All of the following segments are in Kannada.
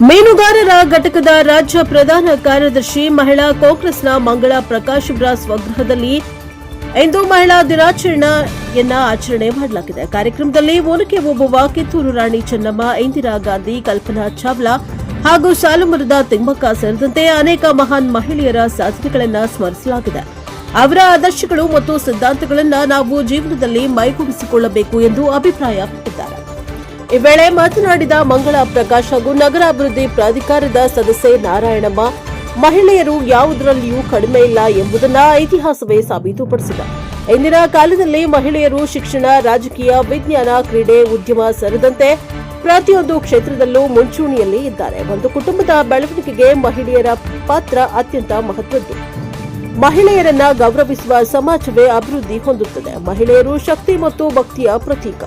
ಮೀನುಗಾರರ ಘಟಕದ ರಾಜ್ಯ ಪ್ರಧಾನ ಕಾರ್ಯದರ್ಶಿ ಮಹಿಳಾ ಕಾಂಗ್ರೆಸ್ನ ಮಂಗಳ ಪ್ರಕಾಶ್ ಬ್ರಾಸ್ ಸ್ವಗೃಹದಲ್ಲಿ ಇಂದು ಮಹಿಳಾ ದಿನಾಚರಣೆಯನ್ನ ಆಚರಣೆ ಮಾಡಲಾಗಿದೆ. ಕಾರ್ಯಕ್ರಮದಲ್ಲಿ ಒನಕೆ ಓಬವ್ವ ಕಿತ್ತೂರು ರಾಣಿ ಚೆನ್ನಮ್ಮ, ಇಂದಿರಾ ಗಾಂಧಿ, ಕಲ್ಪನಾ ಚಾವ್ಲಾ ಹಾಗೂ ಸಾಲುಮರದ ತಿಮ್ಮಕ್ಕ ಸೇರಿದಂತೆ ಅನೇಕ ಮಹಾನ್ ಮಹಿಳೆಯರ ಸಾಧನೆಗಳನ್ನು ಸ್ಮರಿಸಲಾಗಿದೆ. ಅವರ ಆದರ್ಶಗಳು ಮತ್ತು ಸಿದ್ಧಾಂತಗಳನ್ನು ನಾವು ಜೀವನದಲ್ಲಿ ಮೈಗೂಡಿಸಿಕೊಳ್ಳಬೇಕು ಎಂದು ಅಭಿಪ್ರಾಯಪಟ್ಟಿದ್ದಾರೆ. ಈ ವೇಳೆ ಮಾತನಾಡಿದ ಮಂಗಳ ಪ್ರಕಾಶ್ ಹಾಗೂ ನಗರಾಭಿವೃದ್ಧಿ ಪ್ರಾಧಿಕಾರದ ಸದಸ್ಯೆ ನಾರಾಯಣಮ್ಮ, ಮಹಿಳೆಯರು ಯಾವುದರಲ್ಲಿಯೂ ಕಡಿಮೆ ಇಲ್ಲ ಎಂಬುದನ್ನ ಇತಿಹಾಸವೇ ಸಾಬೀತುಪಡಿಸಿದೆ. ಇಂದಿನ ಕಾಲದಲ್ಲಿ ಮಹಿಳೆಯರು ಶಿಕ್ಷಣ, ರಾಜಕೀಯ, ವಿಜ್ಞಾನ, ಕ್ರೀಡೆ, ಉದ್ಯಮ ಸೇರಿದಂತೆ ಪ್ರತಿಯೊಂದು ಕ್ಷೇತ್ರದಲ್ಲೂ ಮುಂಚೂಣಿಯಲ್ಲಿ ಇದ್ದಾರೆ. ಒಂದು ಕುಟುಂಬದ ಬೆಳವಣಿಗೆಗೆ ಮಹಿಳೆಯರ ಪಾತ್ರ ಅತ್ಯಂತ ಮಹತ್ವದ್ದು. ಮಹಿಳೆಯರನ್ನ ಗೌರವಿಸುವ ಸಮಾಜವೇ ಅಭಿವೃದ್ಧಿ ಹೊಂದುತ್ತದೆ. ಮಹಿಳೆಯರು ಶಕ್ತಿ ಮತ್ತು ಭಕ್ತಿಯ ಪ್ರತೀಕ.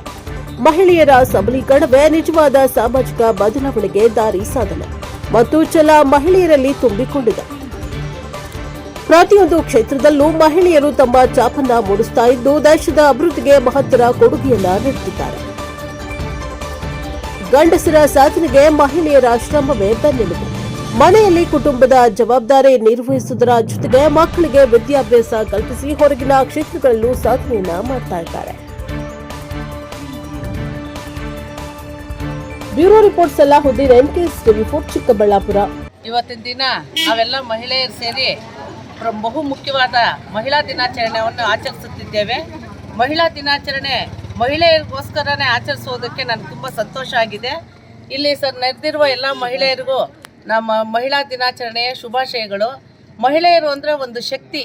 ಮಹಿಳೆಯರ ಸಬಲೀಕರಣವೇ ನಿಜವಾದ ಸಾಮಾಜಿಕ ಬದಲಾವಣೆಗೆ ದಾರಿ ಸಾಧನೆ ಮತ್ತು ಛಲ ಮಹಿಳೆಯರಲ್ಲಿ ತುಂಬಿಕೊಂಡಿದೆ. ಪ್ರತಿಯೊಂದು ಕ್ಷೇತ್ರದಲ್ಲೂ ಮಹಿಳೆಯರು ತಮ್ಮ ಚಾಪನ್ನ ಮೂಡಿಸ್ತಾ ಇದ್ದು ದೇಶದ ಅಭಿವೃದ್ಧಿಗೆ ಮಹತ್ತರ ಕೊಡುಗೆಯನ್ನ ನೀಡುತ್ತಿದ್ದಾರೆ. ಗಂಡಸರ ಸಾಧನೆಗೆ ಮಹಿಳೆಯರ ಶ್ರಮವೇ ಬೆನ್ನೆಲುಬು. ಮನೆಯಲ್ಲಿ ಕುಟುಂಬದ ಜವಾಬ್ದಾರಿ ನಿರ್ವಹಿಸುವುದರ ಜೊತೆಗೆ ಮಕ್ಕಳಿಗೆ ವಿದ್ಯಾಭ್ಯಾಸ ಕಲ್ಪಿಸಿ ಹೊರಗಿನ ಕ್ಷೇತ್ರಗಳಲ್ಲೂ ಸಾಧನೆಯನ್ನ ಮಾಡ್ತಾ ಇದ್ದಾರೆ. ಬ್ಯೂರೋ ರಿಪೋರ್ಟ್ಸ್ ಎಲ್ಲ ಹೊಂದಿದೆ. N K report Chikkaballapur. ಇವತ್ತಿನ ದಿನ ನಾವೆಲ್ಲ ಮಹಿಳೆಯರು ಸೇರಿ ಬಹು ಮುಖ್ಯವಾದ ಮಹಿಳಾ ದಿನಾಚರಣೆಯನ್ನು ಆಚರಿಸುತ್ತಿದ್ದೇವೆ. ಮಹಿಳಾ ದಿನಾಚರಣೆ ಮಹಿಳೆಯರಿಗೋಸ್ಕರನೇ ಆಚರಿಸುವುದಕ್ಕೆ ನನಗೆ ತುಂಬ ಸಂತೋಷ ಆಗಿದೆ. ಇಲ್ಲಿ ಸರ್ ನೆರೆದಿರುವ ಎಲ್ಲ ಮಹಿಳೆಯರಿಗೂ ನಮ್ಮ ಮಹಿಳಾ ದಿನಾಚರಣೆಯ ಶುಭಾಶಯಗಳು. ಮಹಿಳೆಯರು ಅಂದರೆ ಒಂದು ಶಕ್ತಿ.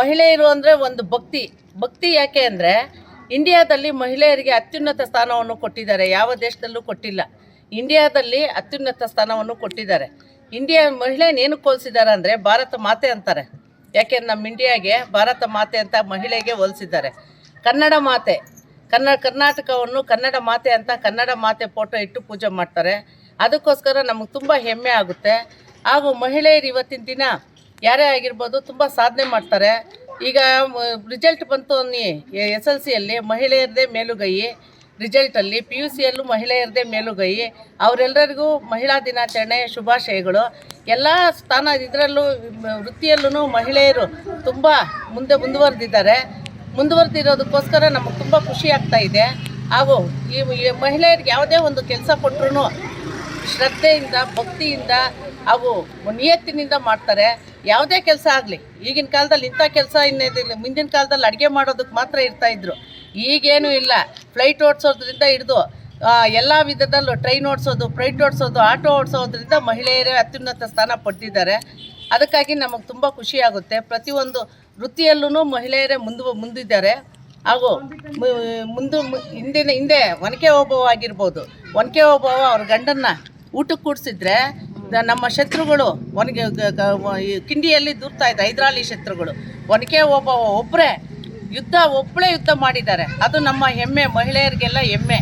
ಮಹಿಳೆಯರು ಅಂದರೆ ಒಂದು ಭಕ್ತಿ. ಭಕ್ತಿ ಯಾಕೆ ಅಂದರೆ ಇಂಡಿಯಾದಲ್ಲಿ ಮಹಿಳೆಯರಿಗೆ ಅತ್ಯುನ್ನತ ಸ್ಥಾನವನ್ನು ಕೊಟ್ಟಿದ್ದಾರೆ. ಯಾವ ದೇಶದಲ್ಲೂ ಕೊಟ್ಟಿಲ್ಲ. ಇಂಡಿಯಾದಲ್ಲಿ ಅತ್ಯುನ್ನತ ಸ್ಥಾನವನ್ನು ಕೊಟ್ಟಿದ್ದಾರೆ. ಇಂಡಿಯಾ ಮಹಿಳೆಯನ್ನು ಏನು ಹೋಲಿಸಿದ್ದಾರೆ ಅಂದರೆ ಭಾರತ ಮಾತೆ ಅಂತಾರೆ. ಯಾಕೆ ನಮ್ಮ ಇಂಡಿಯಾಗೆ ಭಾರತ ಮಾತೆ ಅಂತ ಮಹಿಳೆಗೆ ಹೋಲಿಸಿದ್ದಾರೆ. ಕನ್ನಡ ಮಾತೆ. ಕನ್ನಡ ಕರ್ನಾಟಕವನ್ನು ಕನ್ನಡ ಮಾತೆ ಅಂತ ಕನ್ನಡ ಮಾತೆ ಫೋಟೋ ಇಟ್ಟು ಪೂಜೆ ಮಾಡ್ತಾರೆ. ಅದಕ್ಕೋಸ್ಕರ ನಮಗೆ ತುಂಬ ಹೆಮ್ಮೆ ಆಗುತ್ತೆ. ಹಾಗೂ ಮಹಿಳೆಯರು ಇವತ್ತಿನ ದಿನ ಯಾರೇ ಆಗಿರ್ಬೋದು ತುಂಬ ಸಾಧನೆ ಮಾಡ್ತಾರೆ. ಈಗ ರಿಸಲ್ಟ್ ಬಂತು ಅನ್ನಿ ಎಸ್ ಎಲ್ ಸಿಯಲ್ಲಿ ಮಹಿಳೆಯರದೇ ಮೇಲುಗೈ ರಿಸಲ್ಟಲ್ಲಿ ಪಿ ಯು ಸಿಯಲ್ಲೂ ಮಹಿಳೆಯರದೇ ಮೇಲುಗೈ ಅವರೆಲ್ಲರಿಗೂ ಮಹಿಳಾ ದಿನಾಚರಣೆ ಶುಭಾಶಯಗಳು. ಎಲ್ಲ ಸ್ಥಾನ, ಇದರಲ್ಲೂ ವೃತ್ತಿಯಲ್ಲೂ ಮಹಿಳೆಯರು ತುಂಬ ಮುಂದೆ ಮುಂದುವರೆದಿದ್ದಾರೆ. ಮುಂದುವರೆದಿರೋದಕ್ಕೋಸ್ಕರ ನಮಗೆ ತುಂಬ ಖುಷಿ ಆಗ್ತಾ ಇದೆ. ಹಾಗೂ ಈ ಈ ಮಹಿಳೆಯರಿಗೆ ಯಾವುದೇ ಒಂದು ಕೆಲಸ ಕೊಟ್ಟರು ಶ್ರದ್ಧೆಯಿಂದ, ಭಕ್ತಿಯಿಂದ ಹಾಗೂ ನಿಯತ್ತಿನಿಂದ ಮಾಡ್ತಾರೆ. ಯಾವುದೇ ಕೆಲಸ ಆಗಲಿ, ಈಗಿನ ಕಾಲದಲ್ಲಿ ಇಂಥ ಕೆಲಸ ಇನ್ನೇದಿಲ್ಲ ಮುಂದಿನ ಕಾಲದಲ್ಲಿ ಅಡುಗೆ ಮಾಡೋದಕ್ಕೆ ಮಾತ್ರ ಇರ್ತಾಯಿದ್ರು ಈಗೇನೂ ಇಲ್ಲ. ಫ್ಲೈಟ್ ಓಡಿಸೋದ್ರಿಂದ ಹಿಡಿದು ಎಲ್ಲ ವಿಧದಲ್ಲೂ ಟ್ರೈನ್ ಓಡಿಸೋದು, ಫ್ಲೈಟ್ ಓಡಿಸೋದು, ಆಟೋ ಓಡಿಸೋದ್ರಿಂದ ಮಹಿಳೆಯರೇ ಅತ್ಯುನ್ನತ ಸ್ಥಾನ ಪಡೆದಿದ್ದಾರೆ. ಅದಕ್ಕಾಗಿ ನಮಗೆ ತುಂಬ ಖುಷಿಯಾಗುತ್ತೆ ಪ್ರತಿಯೊಂದು ವೃತ್ತಿಯಲ್ಲೂ ಮಹಿಳೆಯರೇ ಮುಂದು, ಮುಂದಿದ್ದಾರೆ. ಹಾಗೂ ಮುಂದೆ ಹಿಂದಿನ, ಹಿಂದೆ ಒನಕೆ ಓಬವ್ವ ಆಗಿರ್ಬೋದು. ಒನಕೆ ಓಬವ್ವ ಅವ್ರ ಗಂಡನ್ನ ಊಟಕ್ಕೆ ಕೂಡಿಸಿದ್ರೆ ನಮ್ಮ ಶತ್ರುಗಳು ಒನಗೆ ಕಿಂಡಿಯಲ್ಲಿ ದೂರ್ತಾ ಇದ್ದ ಹೈದರಾಲಿ ಶತ್ರುಗಳು. ಒನಕೆ ಒಬ್ಬ ಒಬ್ಬರೇ ಯುದ್ಧ ಒಬ್ಬಳೇ ಯುದ್ಧ ಮಾಡಿದ್ದಾರೆ. ಅದು ನಮ್ಮ ಹೆಮ್ಮೆ, ಮಹಿಳೆಯರಿಗೆಲ್ಲ ಹೆಮ್ಮೆ.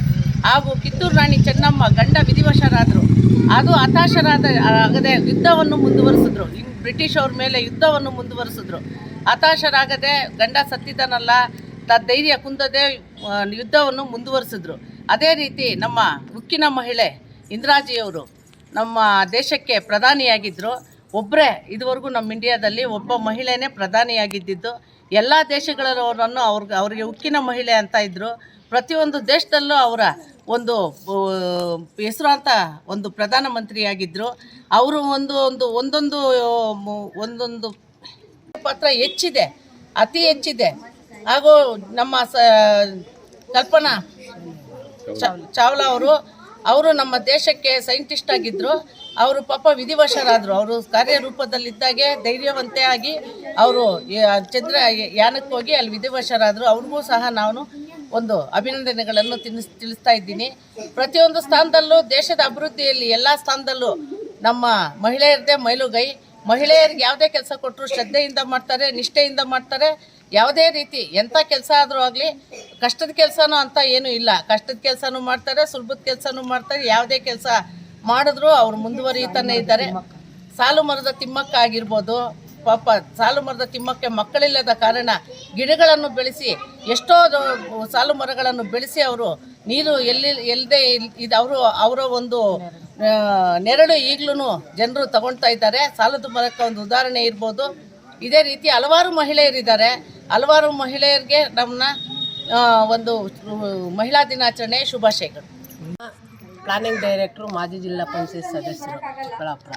ಹಾಗೂ ಕಿತ್ತೂರು ರಾಣಿ ಚೆನ್ನಮ್ಮ ಗಂಡ ವಿಧಿವಶರಾದರು. ಅದು ಹತಾಶರಾದ, ಆಗದೆ ಯುದ್ಧವನ್ನು ಮುಂದುವರಿಸಿದ್ರು. ಬ್ರಿಟಿಷ್ ಅವ್ರ ಮೇಲೆ ಯುದ್ಧವನ್ನು ಮುಂದುವರಿಸಿದ್ರು. ಹತಾಶರಾಗದೆ ಗಂಡ ಸತ್ತಿದ್ದನಲ್ಲ ತ ಧೈರ್ಯ ಕುಂದದೆ ಯುದ್ಧವನ್ನು ಮುಂದುವರಿಸಿದ್ರು. ಅದೇ ರೀತಿ ನಮ್ಮ ಉಕ್ಕಿನ ಮಹಿಳೆ ಇಂದಿರಾಜಿಯವರು ನಮ್ಮ ದೇಶಕ್ಕೆ ಪ್ರಧಾನಿಯಾಗಿದ್ದರು ಒಬ್ಬರೇ ಇದುವರೆಗೂ ನಮ್ಮ ಇಂಡಿಯಾದಲ್ಲಿ ಒಬ್ಬ ಮಹಿಳೆಯೇ ಪ್ರಧಾನಿಯಾಗಿದ್ದಿದ್ದು. ಎಲ್ಲ ದೇಶಗಳವರನ್ನು ಅವ್ರಿಗೆ, ಅವರಿಗೆ ಉಕ್ಕಿನ ಮಹಿಳೆ ಅಂತ ಇದ್ದರು ಪ್ರತಿಯೊಂದು ದೇಶದಲ್ಲೂ ಅವರ ಒಂದು ಹೆಸರಾಂತ ಒಂದು ಪ್ರಧಾನಮಂತ್ರಿಯಾಗಿದ್ದರು ಅವರು ಒಂದು ಒಂದು, ಒಂದೊಂದು ಒಂದೊಂದು ಪಾತ್ರ ಹೆಚ್ಚಿದೆ, ಅತಿ ಹೆಚ್ಚಿದೆ. ಹಾಗೂ ನಮ್ಮ ಸ, ಕಲ್ಪನಾ ಚಾವ್ಲಾ ಅವರು ಅವರು ನಮ್ಮ ದೇಶಕ್ಕೆ ಸೈಂಟಿಸ್ಟ್ ಆಗಿದ್ದರು ಅವರು ಪಾಪ ವಿಧಿವಶರಾದರು. ಅವರು ಕಾರ್ಯರೂಪದಲ್ಲಿದ್ದಾಗೆ ಧೈರ್ಯವಂತೆ ಆಗಿ ಅವರು ಚಂದ್ರ ಯಾನಕ್ಕೆ ಹೋಗಿ ಅಲ್ಲಿ ವಿಧಿವಶರಾದರು. ಅವ್ರಿಗೂ ಸಹ ನಾನು ಒಂದು ಅಭಿನಂದನೆಗಳನ್ನು ತಿನ್ನಿಸ್, ತಿಳಿಸ್ತಾ ಇದ್ದೀನಿ. ಪ್ರತಿಯೊಂದು ಸ್ಥಾನದಲ್ಲೂ ದೇಶದ ಅಭಿವೃದ್ಧಿಯಲ್ಲಿ ಎಲ್ಲ ಸ್ಥಾನದಲ್ಲೂ ನಮ್ಮ ಮಹಿಳೆಯರದೇ ಮೈಲುಗೈ. ಮಹಿಳೆಯರಿಗೆ ಯಾವುದೇ ಕೆಲಸ ಕೊಟ್ಟರು ಶ್ರದ್ಧೆಯಿಂದ ಮಾಡ್ತಾರೆ, ನಿಷ್ಠೆಯಿಂದ ಮಾಡ್ತಾರೆ. ಯಾವುದೇ ರೀತಿ ಎಂಥ ಕೆಲಸ ಆದರೂ ಆಗಲಿ, ಕಷ್ಟದ ಕೆಲಸನೂ ಅಂತ ಏನೂ ಇಲ್ಲ. ಕಷ್ಟದ ಕೆಲಸನೂ ಮಾಡ್ತಾರೆ, ಸುಲಭದ ಕೆಲಸನೂ ಮಾಡ್ತಾರೆ, ಯಾವುದೇ ಕೆಲಸ ಮಾಡಿದ್ರು ಅವ್ರು ಮುಂದುವರಿತಾನೆ ಇದ್ದಾರೆ. ಸಾಲು ಮರದ ತಿಮ್ಮಕ್ಕ ಆಗಿರ್ಬೋದು, ಪಾಪ ಸಾಲು ಮರದ ತಿಮ್ಮಕ್ಕೆ ಮಕ್ಕಳಿಲ್ಲದ ಕಾರಣ ಗಿಡಗಳನ್ನು ಬೆಳೆಸಿ, ಎಷ್ಟೋ ಸಾಲು ಮರಗಳನ್ನು ಬೆಳೆಸಿ ಅವರು ನೀರು ಎಲ್ಲಿ ಎಲ್ಲದೆ ಇದು ಅವರು, ಅವರ ಒಂದು ನೆರಳು ಈಗಲೂ ಜನರು ತಗೊಳ್ತಾ ಇದ್ದಾರೆ. ಸಾಲದ ಮರಕ್ಕೆ ಒಂದು ಉದಾಹರಣೆ ಇರ್ಬೋದು. ಇದೇ ರೀತಿ ಹಲವಾರು ಮಹಿಳೆಯರಿದ್ದಾರೆ. ಹಲವಾರು ಮಹಿಳೆಯರಿಗೆ ನಮ್ಮನ್ನ ಒಂದು ಮಹಿಳಾ ದಿನಾಚರಣೆ ಶುಭಾಶಯಗಳು. ಪ್ಲಾನಿಂಗ್ ಡೈರೆಕ್ಟ್ರು, ಮಾಜಿ ಜಿಲ್ಲಾ ಪಂಚಾಯತ್ ಸದಸ್ಯರು, ಚಿಕ್ಕಬಳ್ಳಾಪುರ.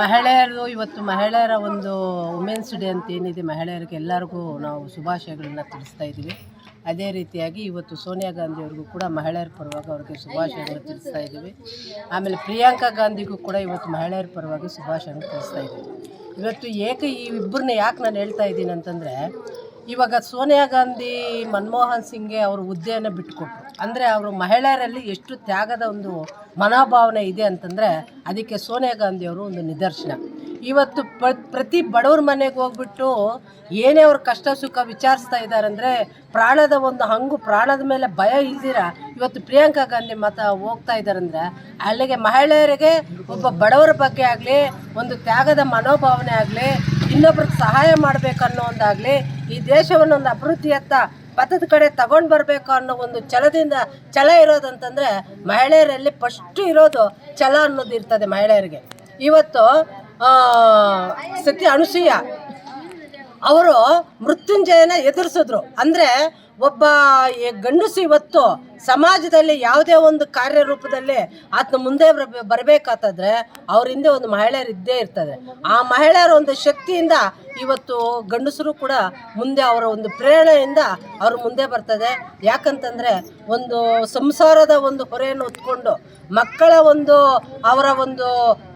ಮಹಿಳೆಯರು, ಇವತ್ತು ಮಹಿಳೆಯರ ಒಂದು ವುಮೆನ್ಸ್ ಡೇ ಅಂತ ಏನಿದೆ, ಮಹಿಳೆಯರಿಗೆ ಎಲ್ಲರಿಗೂ ನಾವು ಶುಭಾಶಯಗಳನ್ನ ತಿಳಿಸ್ತಾ ಇದ್ದೀವಿ. ಅದೇ ರೀತಿಯಾಗಿ ಇವತ್ತು ಸೋನಿಯಾ ಗಾಂಧಿ ಅವ್ರಿಗೂ ಕೂಡ ಮಹಿಳೆಯರ ಪರವಾಗಿ ಅವ್ರಿಗೆ ಶುಭಾಶಯಗಳು ತಿಳಿಸ್ತಾ ಇದ್ದೀವಿ. ಆಮೇಲೆ ಪ್ರಿಯಾಂಕಾ ಗಾಂಧಿಗೂ ಕೂಡ ಇವತ್ತು ಮಹಿಳೆಯರ ಪರವಾಗಿ ಶುಭಾಶಯಗಳು ತಿಳಿಸ್ತಾ ಇದ್ದೀವಿ. ಇವತ್ತು ಏಕೆ ಈ ಇಬ್ಬರನ್ನ ಯಾಕೆ ನಾನು ಹೇಳ್ತಾ ಇದ್ದೀನಿ ಅಂತಂದರೆ, ಇವಾಗ ಸೋನಿಯಾ ಗಾಂಧಿ, ಮನಮೋಹನ್ ಸಿಂಗ್ಗೆ ಅವ್ರ ಹುದ್ದೆಯನ್ನು ಬಿಟ್ಟುಕೊಟ್ರು ಅಂದರೆ ಅವರು ಮಹಿಳೆಯರಲ್ಲಿ ಎಷ್ಟು ತ್ಯಾಗದ ಒಂದು ಮನೋಭಾವನೆ ಇದೆ ಅಂತಂದರೆ, ಅದಕ್ಕೆ ಸೋನಿಯಾ ಗಾಂಧಿಯವರು ಒಂದು ನಿದರ್ಶನ. ಇವತ್ತು ಪ್ರ, ಪ್ರತಿ ಬಡವ್ರ ಮನೆಗೆ ಹೋಗ್ಬಿಟ್ಟು ಏನೇ ಅವ್ರ ಕಷ್ಟ ಸುಖ ವಿಚಾರಿಸ್ತಾ ಇದ್ದಾರೆ ಅಂದರೆ, ಪ್ರಾಣದ ಒಂದು ಹಂಗು ಪ್ರಾಣದ ಮೇಲೆ ಭಯ ಇಲ್ದಿರ ಇವತ್ತು ಪ್ರಿಯಾಂಕಾ ಗಾಂಧಿ ಮತ ಹೋಗ್ತಾ ಇದ್ದಾರಂದ್ರೆ ಅಲ್ಲಿಗೆ ಮಹಿಳೆಯರಿಗೆ ಒಬ್ಬ ಬಡವರ ಬಗ್ಗೆ ಆಗಲಿ, ಒಂದು ತ್ಯಾಗದ ಮನೋಭಾವನೆ ಆಗಲಿ, ಇನ್ನೊಬ್ರಿಗೆ ಸಹಾಯ ಮಾಡಬೇಕನ್ನೋ ಒಂದಾಗಲಿ, ಈ ದೇಶವನ್ನು ಒಂದು ಅಭಿವೃದ್ಧಿಯತ್ತ ಪಥದ ಕಡೆ ತಗೊಂಡು ಬರಬೇಕು ಅನ್ನೋ ಒಂದು ಛಲದಿಂದ ಛಲ ಇರೋದಂತಂದರೆ ಮಹಿಳೆಯರಲ್ಲಿ ಫಸ್ಟ್ ಇರೋದು ಛಲ ಅನ್ನೋದು ಇರ್ತದೆ ಮಹಿಳೆಯರಿಗೆ. ಇವತ್ತು ಸತಿ ಅನುಸೂಯ ಅವರು ಮೃತ್ಯುಂಜಯನ ಎದುರಿಸಿದ್ರು. ಅಂದರೆ ಒಬ್ಬ ಗಂಡಸು ಇವತ್ತು ಸಮಾಜದಲ್ಲಿ ಯಾವುದೇ ಒಂದು ಕಾರ್ಯರೂಪದಲ್ಲಿ ಆತನ ಮುಂದೆ ಬರಬೇಕಾದ್ರೆ ಅವ್ರ ಹಿಂದೆ ಒಂದು ಮಹಿಳೆಯರು ಇದ್ದೇ ಇರ್ತದೆ. ಆ ಮಹಿಳೆಯರ ಒಂದು ಶಕ್ತಿಯಿಂದ ಇವತ್ತು ಗಂಡಸರು ಕೂಡ ಮುಂದೆ ಅವರ ಒಂದು ಪ್ರೇರಣೆಯಿಂದ ಅವ್ರ ಮುಂದೆ ಬರ್ತದೆ. ಯಾಕಂತಂದರೆ ಒಂದು ಸಂಸಾರದ ಒಂದು ಹೊರೆಯನ್ನು ಹೊತ್ಕೊಂಡು, ಮಕ್ಕಳ ಒಂದು ಅವರ ಒಂದು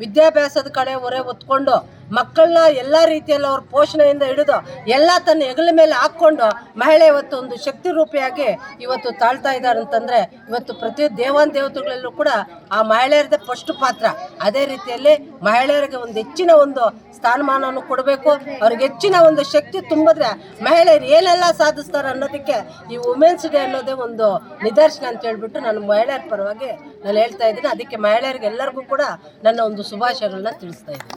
ವಿದ್ಯಾಭ್ಯಾಸದ ಕಡೆ ಹೊರೆ ಹೊತ್ಕೊಂಡು, ಮಕ್ಕಳನ್ನ ಎಲ್ಲ ರೀತಿಯಲ್ಲಿ ಅವ್ರ ಪೋಷಣೆಯಿಂದ ಹಿಡಿದು ಎಲ್ಲ ತನ್ನ ಹೆಗಲ ಮೇಲೆ ಹಾಕ್ಕೊಂಡು ಮಹಿಳೆ ಇವತ್ತು ಒಂದು ಶಕ್ತಿ ರೂಪಿಯಾಗಿ ಇವತ್ತು ತಾಳ್ತಾ ಇದ್ದಾರೆ ಅಂತಂದರೆ ಇವತ್ತು ಪ್ರತಿ ದೇವಾನ್ ದೇವತೆಗಳಲ್ಲೂ ಕೂಡ ಆ ಮಹಿಳೆಯರದೇ ಫಸ್ಟ್ ಪಾತ್ರ. ಅದೇ ರೀತಿಯಲ್ಲಿ ಮಹಿಳೆಯರಿಗೆ ಒಂದು ಹೆಚ್ಚಿನ ಒಂದು ಸ್ಥಾನಮಾನವನ್ನು ಕೊಡಬೇಕು. ಅವ್ರಿಗೆ ಹೆಚ್ಚಿನ ಒಂದು ಶಕ್ತಿ ತುಂಬಿದ್ರೆ ಮಹಿಳೆಯರು ಏನೆಲ್ಲ ಸಾಧಿಸ್ತಾರೆ ಅನ್ನೋದಕ್ಕೆ ಈ ವುಮೆನ್ಸ್ ಡೇ ಅನ್ನೋದೇ ಒಂದು ನಿದರ್ಶನ ಅಂತ ಹೇಳ್ಬಿಟ್ಟು ನಾನು ಮಹಿಳೆಯರ ಪರವಾಗಿ ನಾನು ಹೇಳ್ತಾ ಇದ್ದೀನಿ. ಅದಕ್ಕೆ ಮಹಿಳೆಯರಿಗೆಲ್ಲರಿಗೂ ಕೂಡ ನನ್ನ ಒಂದು ಶುಭಾಶಯಗಳನ್ನ ತಿಳಿಸ್ತಾ ಇದ್ದೀನಿ.